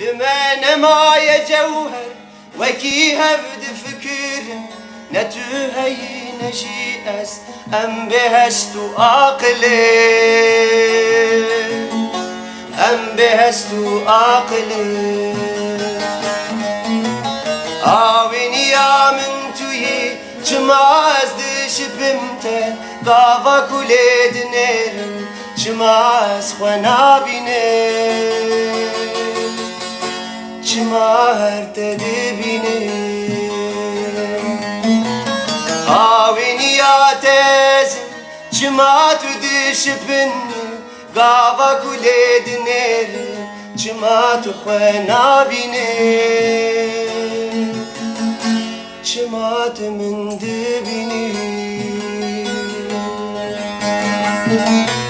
لما نماية جوهر وكي هفد فكر نتو هي نجي أس أم بهست عقلي أم بهست عقلي Avini ya min tuyi Çımaz dişipimte Dava kule dinerim Çımaz xwena bine başıma her tedbini Avniya tezim Çıma tüdü şıpınni Gava kule dineri Çıma tuhvena bini. Çıma tümün dibini Thank you.